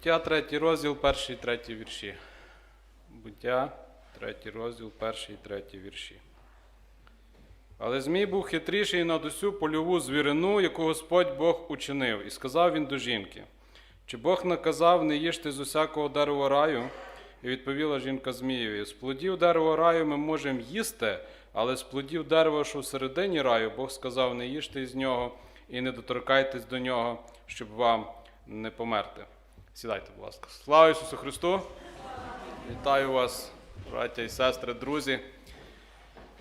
Буття, третій розділ, перший третій вірші. Буття, третій розділ, перший третій вірші. Але Змій був хитріший над усю польову звірину, яку Господь Бог учинив, і сказав він до жінки: Чи Бог наказав не їжте з усякого дерева раю? І відповіла жінка Змієві: з плодів дерева раю ми можемо їсти, але з плодів дерева, що всередині раю, Бог сказав: не їжте із нього і не доторкайтесь до нього, щоб вам не померти. Сідайте, будь ласка. Слава Ісусу Христу! Вітаю вас, браття і сестри, друзі.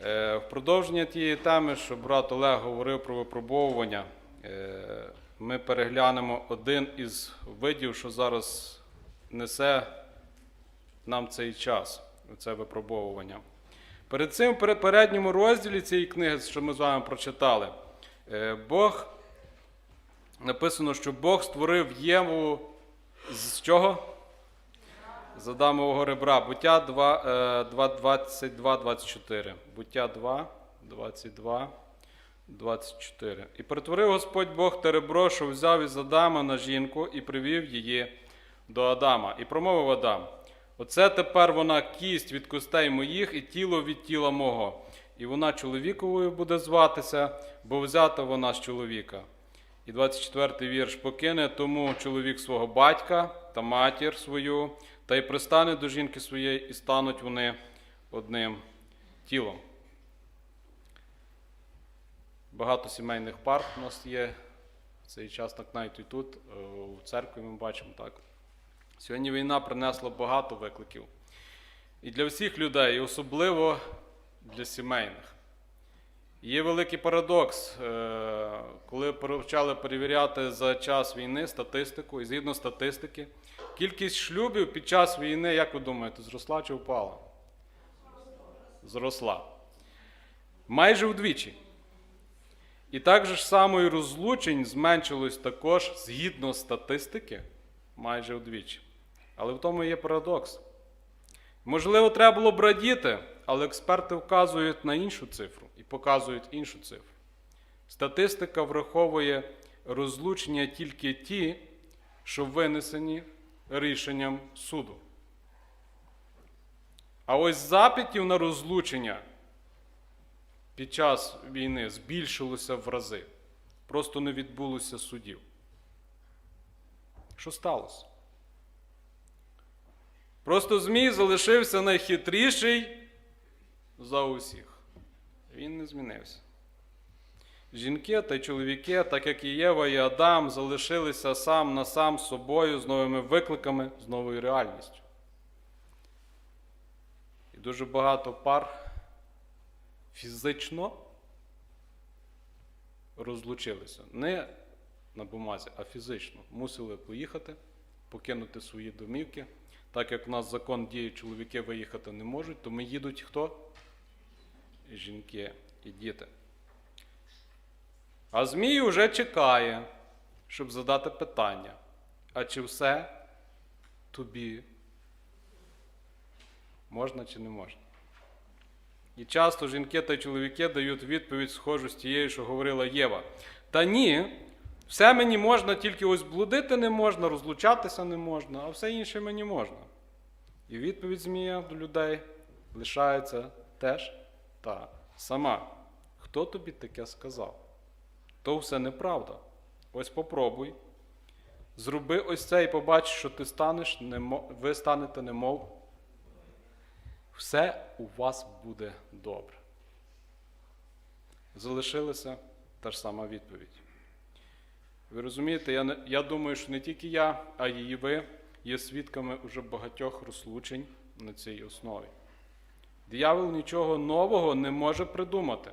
Е, В продовження тієї теми, що брат Олег говорив про випробовування, е, ми переглянемо один із видів, що зараз несе нам цей час, це випробовування. Перед цим, в передньому розділі цієї книги, що ми з вами прочитали, е, Бог написано, що Бог створив Єву з чого? З Адамового ребра. Буття 2, е, 2, 22, 24. Буття 2, 22, 24. І перетворив Господь Бог те ребро, що взяв із Адама на жінку і привів її до Адама. І промовив Адам: Оце тепер вона кість від костей моїх і тіло від тіла мого. І вона чоловіковою буде зватися, бо взята вона з чоловіка. І 24-й вірш покине тому чоловік свого батька та матір свою, та й пристане до жінки своєї, і стануть вони одним тілом. Багато сімейних пар у нас є цей час, так навіть і тут, е, у церкві ми бачимо так. Сьогодні війна принесла багато викликів. І для всіх людей, і особливо для сімейних. Є великий парадокс, е, коли почали перевіряти за час війни статистику, і згідно статистики, кількість шлюбів під час війни, як ви думаєте, зросла чи впала? Зросла. Майже вдвічі. І так же ж само і розлучень зменшилось також згідно статистики, майже вдвічі. Але в тому є парадокс. Можливо, треба було б радіти, але експерти вказують на іншу цифру і показують іншу цифру. Статистика враховує розлучення тільки ті, що винесені рішенням суду. А ось запитів на розлучення під час війни збільшилося в рази. Просто не відбулося судів. Що сталося? Просто Змій залишився найхитріший за усіх. Він не змінився. Жінки та й чоловіки, так як і Єва і Адам, залишилися сам на сам з собою з новими викликами, з новою реальністю. І дуже багато пар фізично розлучилися. Не на бумазі, а фізично. Мусили поїхати, покинути свої домівки. Так як у нас закон діє, чоловіки виїхати не можуть, то ми їдуть хто? Жінки і діти. А Змій уже чекає, щоб задати питання. А чи все тобі можна чи не можна? І часто жінки та чоловіки дають відповідь схожу з тією, що говорила Єва. Та ні, все мені можна, тільки ось блудити не можна, розлучатися не можна, а все інше мені можна. І відповідь Змія до людей лишається теж та сама. Хто тобі таке сказав? То все неправда. Ось попробуй. Зроби ось це і побачиш, що ти станеш, немо- ви станете немов. Все у вас буде добре. Залишилася та ж сама відповідь. Ви розумієте, я, я думаю, що не тільки я, а й ви є свідками уже багатьох розлучень на цій основі. Диявол нічого нового не може придумати,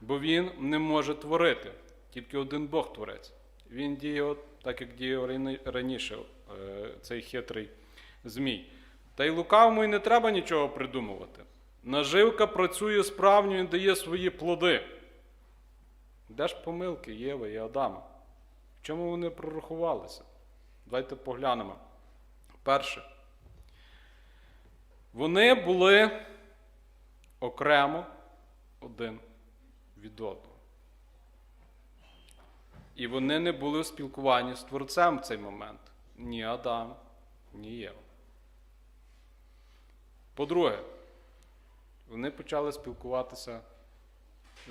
бо він не може творити. Тільки один Бог творець. Він діє так, як діяв раніше е, цей хитрий Змій. Та й лукавому й не треба нічого придумувати. Наживка працює справньо і дає свої плоди. Де ж помилки Єви і Адама? В чому вони прорахувалися? Давайте поглянемо. Перше. Вони були окремо один від одного. І вони не були в спілкуванні з Творцем в цей момент. ні Адам, ні Єва. По-друге, вони почали спілкуватися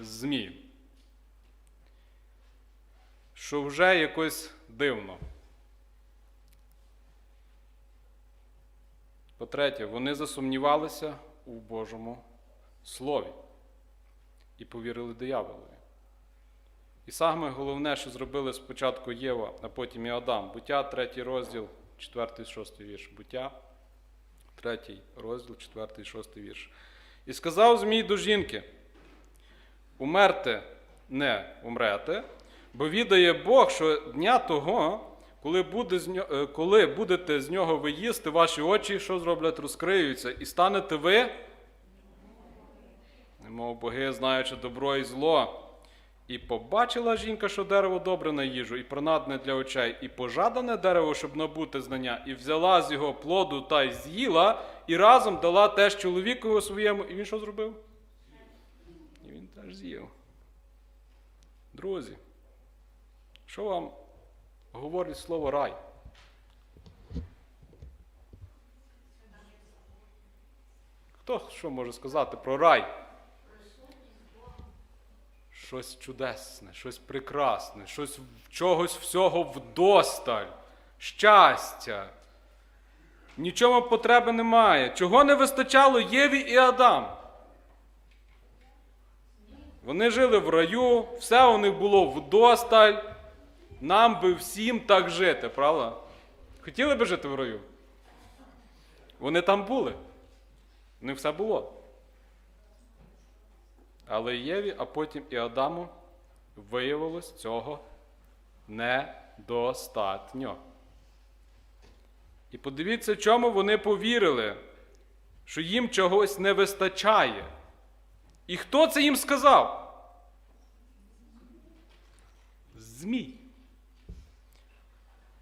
з Змієм. Що вже якось дивно. По-третє, вони засумнівалися у Божому Слові і повірили дияволові. І саме головне, що зробили спочатку Єва, а потім і Адам. Буття, третій розділ, четвертий, шостий вірш. Буття, третій розділ, четвертий, шостий вірш. І сказав Змій до жінки: Умерте не умрете, бо відає Бог, що дня того, коли, буде з ньо- е, коли будете з нього ви їсти, ваші очі, що зроблять, розкриються, і станете ви, немов боги, знаючи добро і зло. І побачила жінка, що дерево добре на їжу, і принадне для очей, і пожадане дерево, щоб набути знання, і взяла з його плоду та й з'їла, і разом дала теж чоловікові своєму. І він що зробив? І він теж з'їв. Друзі, що вам говорить слово рай? Хто що може сказати про рай? Щось чудесне, щось прекрасне, щось чогось всього вдосталь, щастя. Нічого потреби немає. Чого не вистачало Єві і Адам? Вони жили в раю, все у них було вдосталь. Нам би всім так жити, правда? Хотіли би жити в раю? Вони там були. У них все було. Але Єві, а потім і Адаму виявилось цього недостатньо. І подивіться, чому вони повірили, що їм чогось не вистачає. І хто це їм сказав? Змій.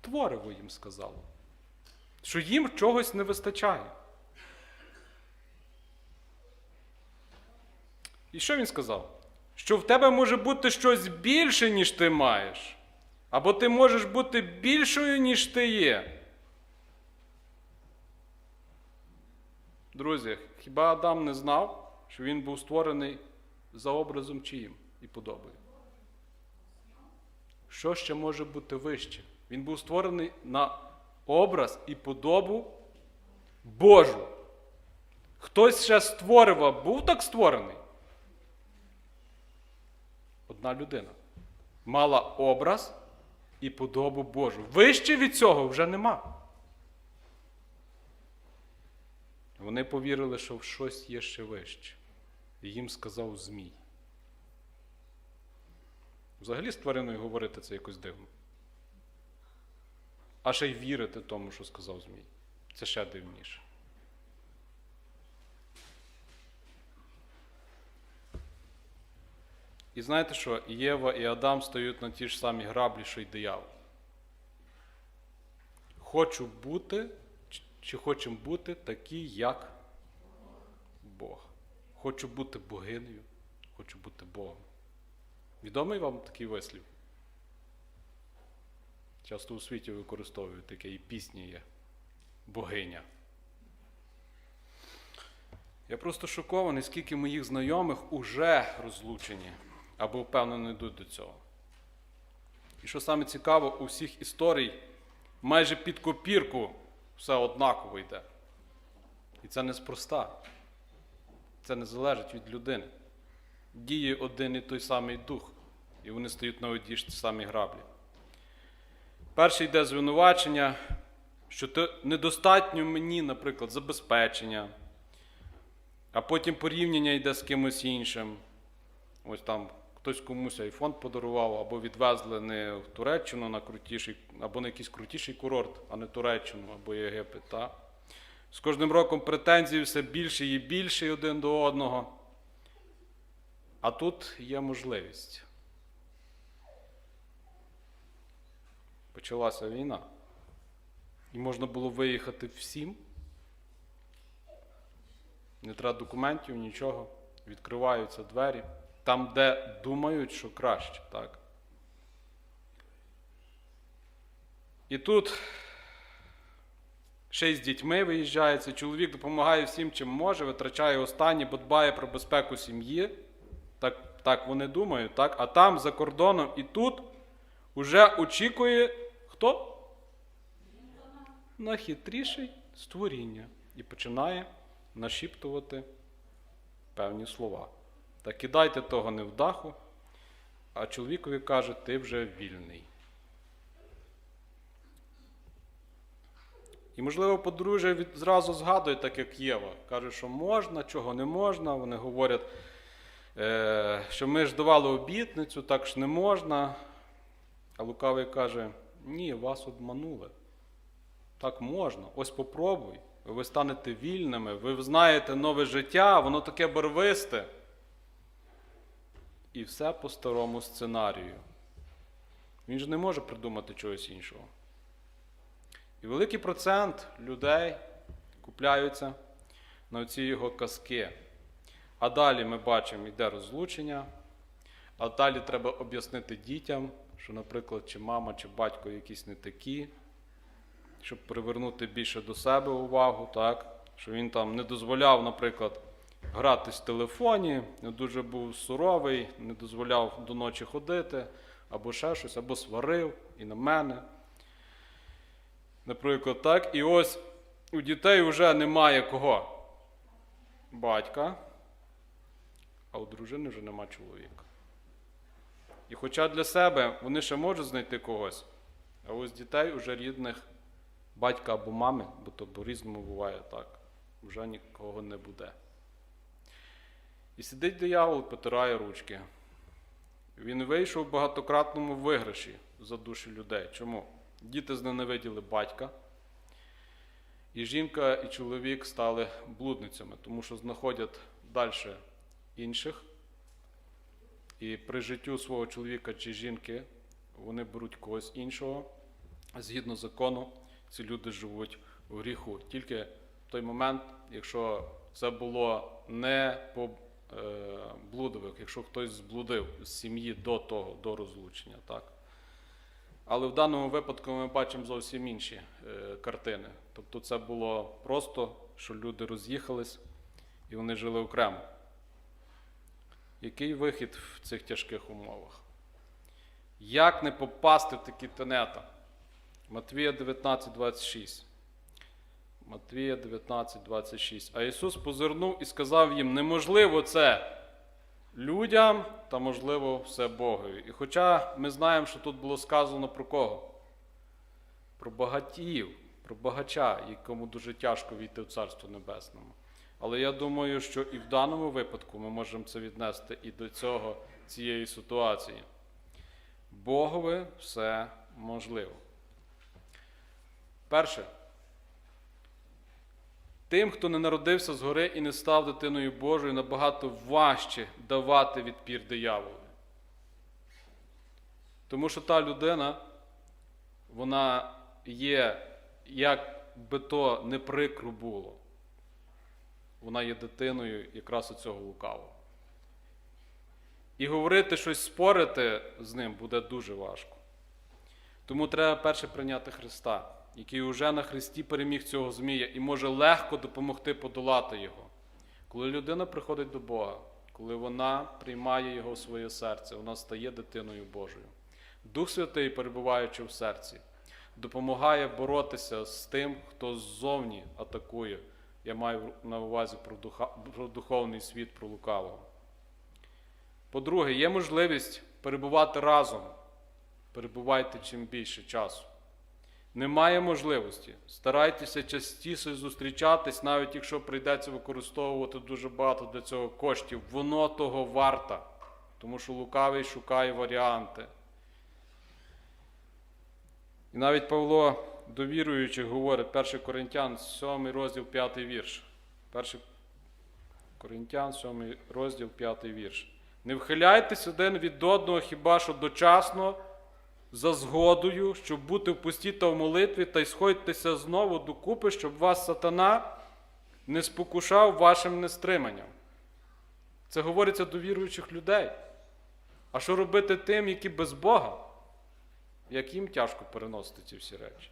Твориво їм сказало, що їм чогось не вистачає. І що він сказав? Що в тебе може бути щось більше, ніж ти маєш. Або ти можеш бути більшою, ніж ти є. Друзі, хіба Адам не знав, що він був створений за образом чиїм і подобою? Що ще може бути вище? Він був створений на образ і подобу Божу. Хтось ще створював, був так створений? Одна людина мала образ і подобу Божу. Вище від цього вже нема. Вони повірили, що в щось є ще вище. І їм сказав Змій. Взагалі з твариною говорити це якось дивно. А ще й вірити тому, що сказав Змій. Це ще дивніше. І знаєте що? Єва і Адам стають на ті ж самі граблі, що й диявол. Хочу бути, чи- хочемо бути такі, як Бог. Хочу бути богинею, хочу бути Богом. Відомий вам такий вислів? Часто у світі використовують таке і пісні є. Богиня. Я просто шокований, скільки моїх знайомих уже розлучені або впевнено йдуть до цього. І що саме цікаво, у всіх історій майже під копірку все однаково йде. І це неспроста. Це не залежить від людини. Діє один і той самий дух, і вони стають на одній ж ті самі граблі. Перше йде звинувачення, що недостатньо мені, наприклад, забезпечення, а потім порівняння йде з кимось іншим. Ось там хтось комусь айфон подарував, або відвезли не в Туреччину на крутіший, або на якийсь крутіший курорт, а не Туреччину або Єгипет. Та? З кожним роком претензії все більше і більше один до одного. А тут є можливість. Почалася війна. І можна було виїхати всім. Не треба документів, нічого. Відкриваються двері. Там, де думають, що краще, так. І тут ще й з дітьми виїжджає. Цей чоловік допомагає всім, чим може, витрачає останнє, бо дбає про безпеку сім'ї. Так, так вони думають, так? А там за кордоном і тут уже очікує хто? Найхитріший створіння. І починає нашіптувати певні слова. Та кидайте того не в а чоловікові каже, ти вже вільний. І, можливо, подружжя зразу згадує, так як Єва. Каже, що можна, чого не можна. Вони говорять, е, що ми ж давали обітницю, так ж не можна. А лукавий каже: ні, вас обманули. Так можна. Ось попробуй. Ви станете вільними, ви знаєте нове життя, воно таке барвисте. І все по старому сценарію. Він ж не може придумати чогось іншого. І великий процент людей купляються на ці його казки. А далі ми бачимо, йде розлучення, а далі треба об'яснити дітям, що, наприклад, чи мама, чи батько якісь не такі, щоб привернути більше до себе увагу, так? що він там не дозволяв, наприклад, гратись в телефоні, дуже був суровий, не дозволяв до ночі ходити, або ще щось, або сварив і на мене. Наприклад, так. І ось у дітей вже немає кого? Батька, а у дружини вже нема чоловіка. І хоча для себе вони ще можуть знайти когось, а ось дітей уже рідних батька або мами, бо то по-різному буває так, вже нікого не буде. І сидить диявол, потирає ручки. Він вийшов в багатократному виграші за душі людей. Чому? Діти зненавиділи батька, і жінка і чоловік стали блудницями, тому що знаходять далі інших. І при життю свого чоловіка чи жінки вони беруть когось іншого. Згідно закону, ці люди живуть у гріху. Тільки в той момент, якщо це було не по блудових, якщо хтось зблудив з сім'ї до того, до розлучення. так. Але в даному випадку ми бачимо зовсім інші е, картини. Тобто це було просто, що люди роз'їхались і вони жили окремо. Який вихід в цих тяжких умовах? Як не попасти в такі тенета? Матвія 19, 26. Матвія 19, 26. А Ісус позирнув і сказав їм: неможливо це людям та можливо все Богові. І хоча ми знаємо, що тут було сказано про кого? Про багатіїв, про багача, якому дуже тяжко війти в Царство Небесному. Але я думаю, що і в даному випадку ми можемо це віднести і до цього, цієї ситуації. Богові все можливо. Перше. Тим, хто не народився згори і не став дитиною Божою, набагато важче давати відпір дияволу. Тому що та людина, вона є, як би то не прикро було, вона є дитиною якраз оцього лукавого. І говорити щось спорити з ним буде дуже важко. Тому треба перше прийняти Христа який уже на Христі переміг цього Змія і може легко допомогти подолати його. Коли людина приходить до Бога, коли вона приймає Його в своє серце, вона стає дитиною Божою. Дух Святий, перебуваючи в серці, допомагає боротися з тим, хто ззовні атакує. Я маю на увазі про, духа, про духовний світ, про лукавого. По-друге, є можливість перебувати разом. Перебувайте чим більше часу. Немає можливості. Старайтеся частіше зустрічатись, навіть якщо прийдеться використовувати дуже багато для цього коштів. Воно того варта, тому що лукавий шукає варіанти. І навіть Павло до віруючих говорить 1 Коринтян, 7 розділ 5 вірш. 1 Коринтян, 7 розділ 5 вірш. Не вхиляйтесь один від одного хіба що дочасно за згодою, щоб бути в пусті та в молитві, та й сходьтеся знову докупи, щоб вас сатана не спокушав вашим нестриманням. Це говориться до віруючих людей. А що робити тим, які без Бога? Як їм тяжко переносити ці всі речі?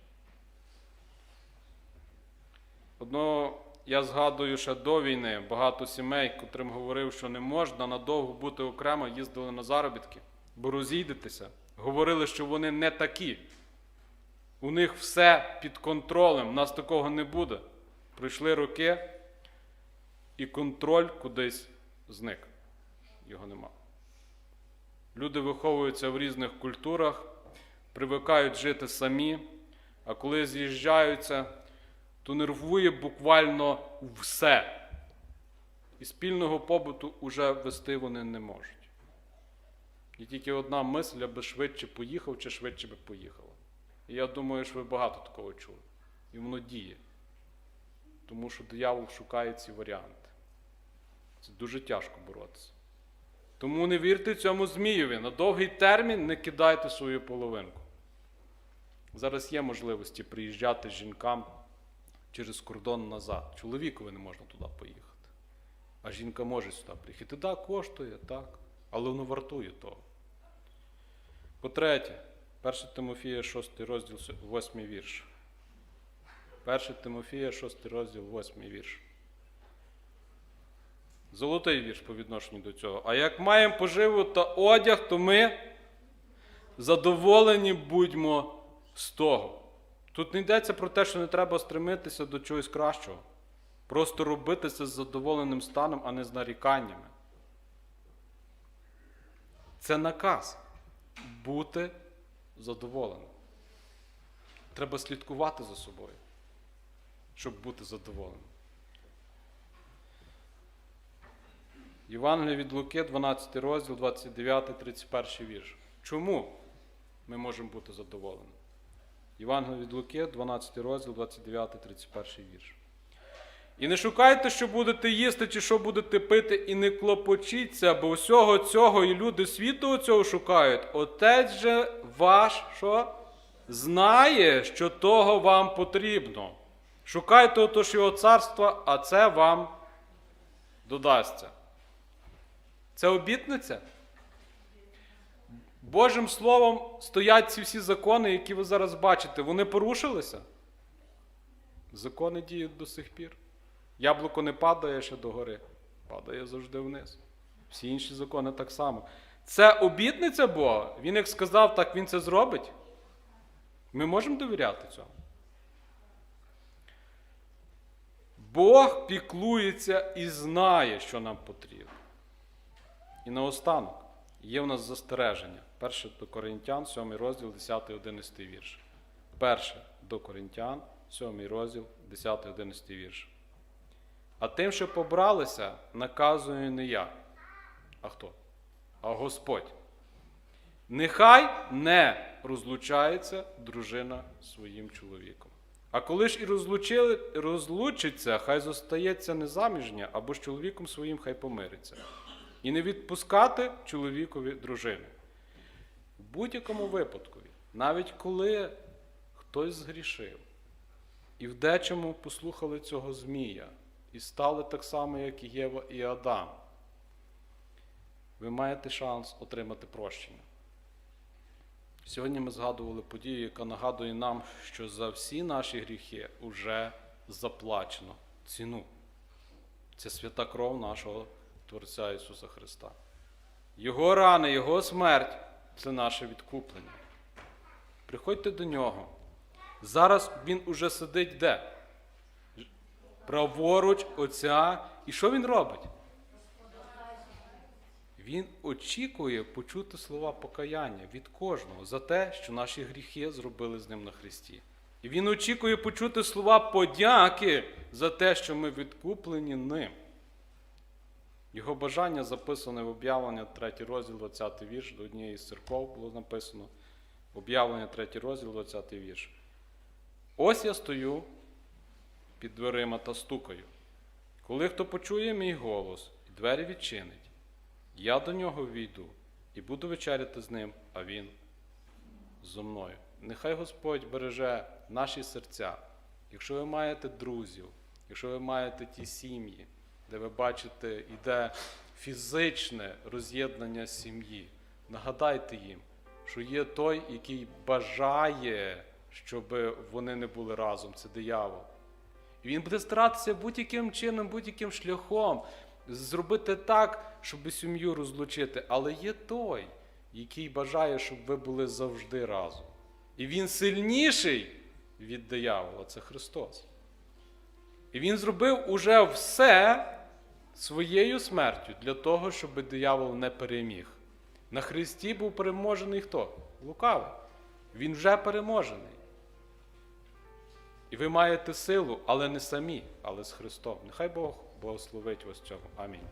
Одно я згадую ще до війни багато сімей, котрим говорив, що не можна надовго бути окремо, їздили на заробітки, бо розійдетеся. Говорили, що вони не такі. У них все під контролем, у нас такого не буде. Пройшли роки, і контроль кудись зник. Його нема. Люди виховуються в різних культурах, привикають жити самі, а коли з'їжджаються, то нервує буквально все. І спільного побуту вже вести вони не можуть. І тільки одна мисль, аби швидше поїхав чи швидше би поїхала. І я думаю, що ви багато такого чули. І воно діє. Тому що диявол шукає ці варіанти. Це дуже тяжко боротися. Тому не вірте цьому Змієві. На довгий термін не кидайте свою половинку. Зараз є можливості приїжджати жінкам через кордон назад. Чоловікові не можна туди поїхати. А жінка може сюди приїхати. Так, коштує, так. Але воно вартує того. По-третє, 1 Тимофія, 6 розділ, 8 вірш. 1 Тимофія, 6 розділ, 8 вірш. Золотий вірш по відношенню до цього. А як маємо поживу та одяг, то ми задоволені будьмо з того. Тут не йдеться про те, що не треба стремитися до чогось кращого. Просто робити це з задоволеним станом, а не з наріканнями. Це наказ бути задоволеним. Треба слідкувати за собою, щоб бути задоволеним. Євангелія від Луки, 12 розділ, 29, 31 вірш. Чому ми можемо бути задоволеними? Євангелія від Луки, 12 розділ, 29, 31 вірш. І не шукайте, що будете їсти, чи що будете пити, і не клопочіться, бо всього цього і люди світу цього шукають. Отець же ваш що? знає, що того вам потрібно. Шукайте отож його царства, а це вам додасться. Це обітниця? Божим Словом стоять ці всі закони, які ви зараз бачите. Вони порушилися? Закони діють до сих пір. Яблуко не падає ще догори, падає завжди вниз. Всі інші закони так само. Це обітниця Бога. Він як сказав, так він це зробить. Ми можемо довіряти цьому. Бог піклується і знає, що нам потрібно. І наостанок є в нас застереження. Перше до Коринтян, 7 розділ, 10, 11 вірш. Перше до Коринтян, 7 розділ, 10, 11 вірш. А тим, що побралися, наказую не я. А хто? А Господь. Нехай не розлучається дружина своїм чоловіком. А коли ж і розлучиться, хай зостається незаміжня, або з чоловіком своїм хай помириться. І не відпускати чоловікові дружини. В будь-якому випадку, навіть коли хтось згрішив, і в дечому послухали цього Змія, і стали так само, як і Єва і Адам, ви маєте шанс отримати прощення. Сьогодні ми згадували подію, яка нагадує нам, що за всі наші гріхи вже заплачено ціну. Це свята кров нашого Творця Ісуса Христа. Його рани, Його смерть це наше відкуплення. Приходьте до Нього. Зараз Він уже сидить де? Праворуч Отця. І що Він робить? Він очікує почути слова покаяння від кожного за те, що наші гріхи зробили з ним на Христі. І він очікує почути слова подяки за те, що ми відкуплені ним. Його бажання записане в об'явлення 3 розділ, 20 вірш, до однієї з церков було написано. Об'явлення 3 розділ, 20 вірш. Ось я стою під дверима та стукаю. Коли хто почує мій голос і двері відчинить, я до нього війду і буду вечеряти з ним, а він зо мною. Нехай Господь береже наші серця. Якщо ви маєте друзів, якщо ви маєте ті сім'ї, де ви бачите, іде фізичне роз'єднання сім'ї, нагадайте їм, що є той, який бажає, щоб вони не були разом, це диявол. І він буде старатися будь-яким чином, будь-яким шляхом зробити так, щоб сім'ю розлучити. Але є той, який бажає, щоб ви були завжди разом. І він сильніший від диявола це Христос. І він зробив уже все своєю смертю для того, щоб диявол не переміг. На Христі був переможений хто? Лукавий. Він вже переможений. І ви маєте силу, але не самі, але з Христом. Нехай Бог благословить вас цьому. Амінь.